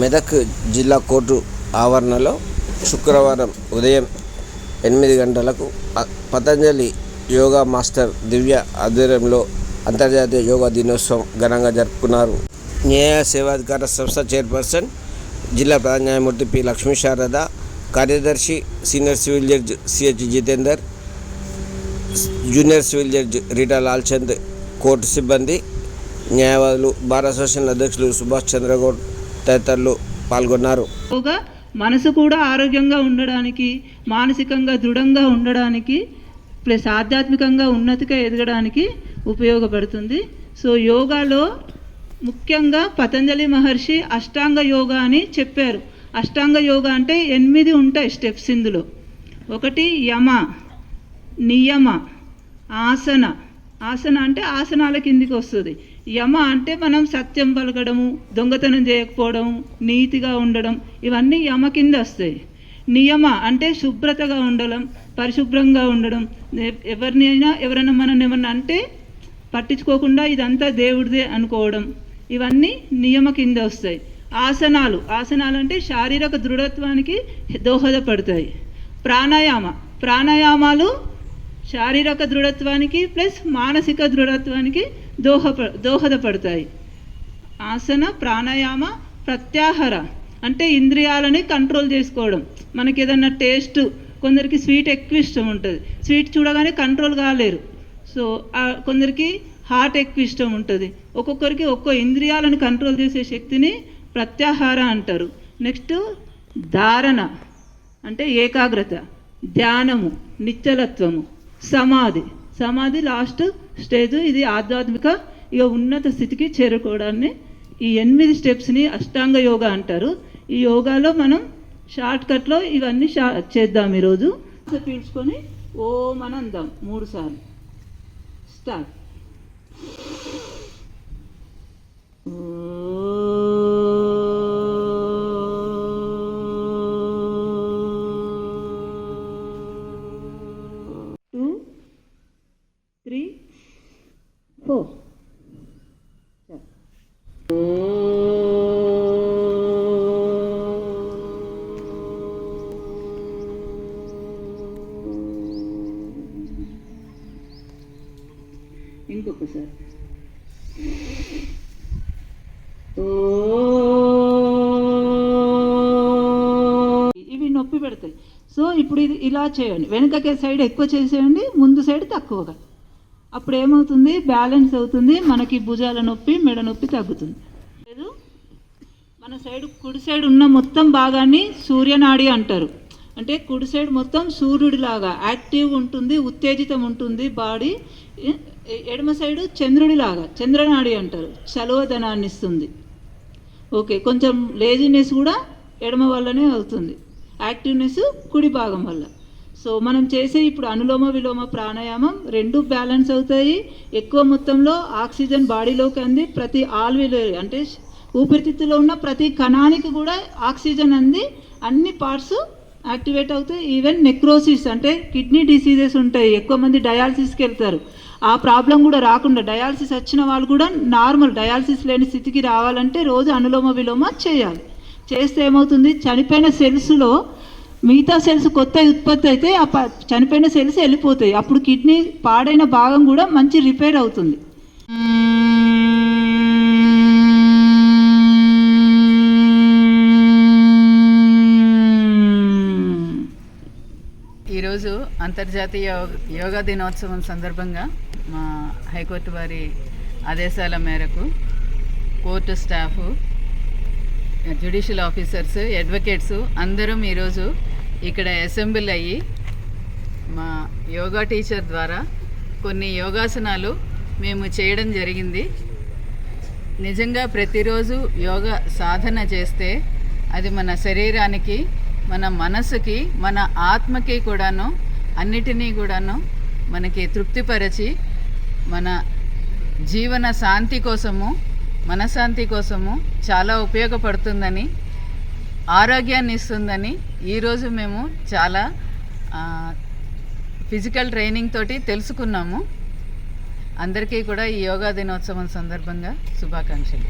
మెదక్ జిల్లా కోర్టు ఆవరణలో శుక్రవారం ఉదయం ఎనిమిది గంటలకు పతంజలి యోగా మాస్టర్ దివ్య ఆధ్వర్యంలో అంతర్జాతీయ యోగా దినోత్సవం ఘనంగా జరుపుకున్నారు. న్యాయ సేవాధికార సంస్థ చైర్పర్సన్ జిల్లా ప్రధాన న్యాయమూర్తి పి. లక్ష్మీ శారద కార్యదర్శి senior civil judge C H Jitender junior civil judge Rita Lalchand court సిబ్బంది న్యాయవాదులు బార్ అసోసియేషన్ అధ్యక్షులు సుభాష్ చంద్రగౌడ్ తదితరులు పాల్గొన్నారు. మనసు కూడా ఆరోగ్యంగా ఉండడానికి మానసికంగా దృఢంగా ఉండడానికి ప్లస్ ఆధ్యాత్మికంగా ఉన్నతిగా ఎదగడానికి ఉపయోగపడుతుంది. సో యోగాలో ముఖ్యంగా పతంజలి మహర్షి అష్టాంగ యోగా అని చెప్పారు. అష్టాంగ యోగా అంటే ఎనిమిది ఉంటాయి స్టెప్స్ ఇందులో. ఒకటి యమ నియమ ఆసన ఆసన అంటే ఆసనాల కిందికి వస్తుంది. యమ అంటే మనం సత్యం పలకడము దొంగతనం చేయకపోవడం నీతిగా ఉండడం ఇవన్నీ యమ కింద వస్తాయి. నియమ అంటే శుభ్రతగా ఉండడం పరిశుభ్రంగా ఉండడం. ఎవరిని ఎవరినైనా ఎవరైనా మనం ఏమన్నా అంటే పట్టించుకోకుండా ఇదంతా దేవుడిదే అనుకోవడం. ఇవన్నీ నియమ కింద వస్తాయి. ఆసనాలు ఆసనాలు అంటే శారీరక దృఢత్వానికి దోహదపడతాయి. ప్రాణాయామ ప్రాణాయామాలు శారీరక దృఢత్వానికి ప్లస్ మానసిక దృఢత్వానికి దోహప దోహదపడతాయి. ఆసన ప్రాణాయామ ప్రత్యాహార అంటే ఇంద్రియాలని కంట్రోల్ చేసుకోవడం. మనకి ఏదన్నా టేస్ట్ కొందరికి స్వీట్ ఎక్కువ ఇష్టం ఉంటుంది. స్వీట్ చూడగానే కంట్రోల్ కాలేరు. సో కొందరికి హార్ట్ ఎక్కువ ఇష్టం ఉంటుంది. ఒక్కొక్కరికి ఒక్కో ఇంద్రియాలను కంట్రోల్ చేసే శక్తిని ప్రత్యాహార అంటారు. నెక్స్ట్ ధారణ అంటే ఏకాగ్రత ధ్యానము నిశ్చలత్వము సమాధి. సమాధి లాస్ట్ స్టేజ్ ఇది ఆధ్యాత్మిక ఇక ఉన్నత స్థితికి చేరుకోవడాన్ని ఈ ఎనిమిది స్టెప్స్ని అష్టాంగ యోగా అంటారు. ఈ యోగాలో మనం షార్ట్ కట్లో ఇవన్నీ షా చేద్దాం ఈరోజు. పీల్చుకొని ఓం అని అందాం మూడు సార్లు. స్టార్ట్ ఫోర్ ఇంకొకసారి ఇవి నొప్పి పెడతాయి. సో ఇప్పుడు ఇది ఇలా చేయండి. వెనుకకే సైడ్ ఎక్కువ చేసేయండి ముందు సైడ్ తక్కువగా. అప్పుడు ఏమవుతుంది బ్యాలెన్స్ అవుతుంది. మనకి భుజాల నొప్పి మెడ నొప్పి తగ్గుతుంది. లేదు. మన సైడ్ కుడి సైడ్ ఉన్న మొత్తం భాగాన్ని సూర్యనాడి అంటారు. అంటే కుడి సైడ్ మొత్తం సూర్యుడిలాగా యాక్టివ్ ఉంటుంది ఉత్తేజితం ఉంటుంది బాడీ. ఎడమ సైడు చంద్రుడిలాగా చంద్రనాడి అంటారు. చలువదనాన్ని ఇస్తుంది. ఓకే కొంచెం లేజినెస్ కూడా ఎడమ వల్లనే అవుతుంది. యాక్టివ్నెస్ కుడి భాగం వల్ల. సో మనం చేసే ఇప్పుడు అనులోమ విలోమ ప్రాణాయామం రెండు బ్యాలెన్స్ అవుతాయి. ఎక్కువ మొత్తంలో ఆక్సిజన్ బాడీలోకి అంది ప్రతి ఆల్విలో అంటే ఊపిరితిత్తులో ఉన్న ప్రతి కణానికి కూడా ఆక్సిజన్ అంది. అన్ని పార్ట్స్ యాక్టివేట్ అవుతాయి. ఈవెన్ నెక్రోసిస్ అంటే కిడ్నీ డిసీజెస్ ఉంటాయి. ఎక్కువ మంది డయాలసిస్కి వెళ్తారు. ఆ ప్రాబ్లం కూడా రాకుండా డయాలసిస్ వచ్చిన వాళ్ళు కూడా నార్మల్ డయాలసిస్ లేని స్థితికి రావాలంటే రోజు అనులోమ విలోమ చేయాలి. చేస్తే ఏమవుతుంది? చనిపోయిన సెల్స్లో మిగతా సెల్స్ కొత్త ఉత్పత్తి అయితే ఆ ప- చనిపోయిన సెల్స్ వెళ్ళిపోతాయి. అప్పుడు కిడ్నీ పాడైన భాగం కూడా మంచి రిపేర్ అవుతుంది. ఈరోజు అంతర్జాతీయ యోగా దినోత్సవం సందర్భంగా మా హైకోర్టు వారి ఆదేశాల మేరకు court staff judicial officers advocates అందరం ఈరోజు ఇక్కడ అసెంబ్లీ అయ్యి మా యోగా టీచర్ ద్వారా కొన్ని యోగాసనాలు మేము చేయడం జరిగింది. నిజంగా ప్రతిరోజు యోగా సాధన చేస్తే అది మన శరీరానికి మన మనసుకి మన ఆత్మకి కూడాను అన్నిటినీ కూడాను మనకి తృప్తిపరచి మన జీవన శాంతి కోసము మనశాంతి కోసము చాలా ఉపయోగపడుతుందని ఆరోగ్యాన్ని ఇస్తుందని ఈరోజు మేము చాలా ఫిజికల్ ట్రైనింగ్ తోటి తెలుసుకున్నాము. అందరికీ కూడా ఈ యోగా దినోత్సవం సందర్భంగా శుభాకాంక్షలు.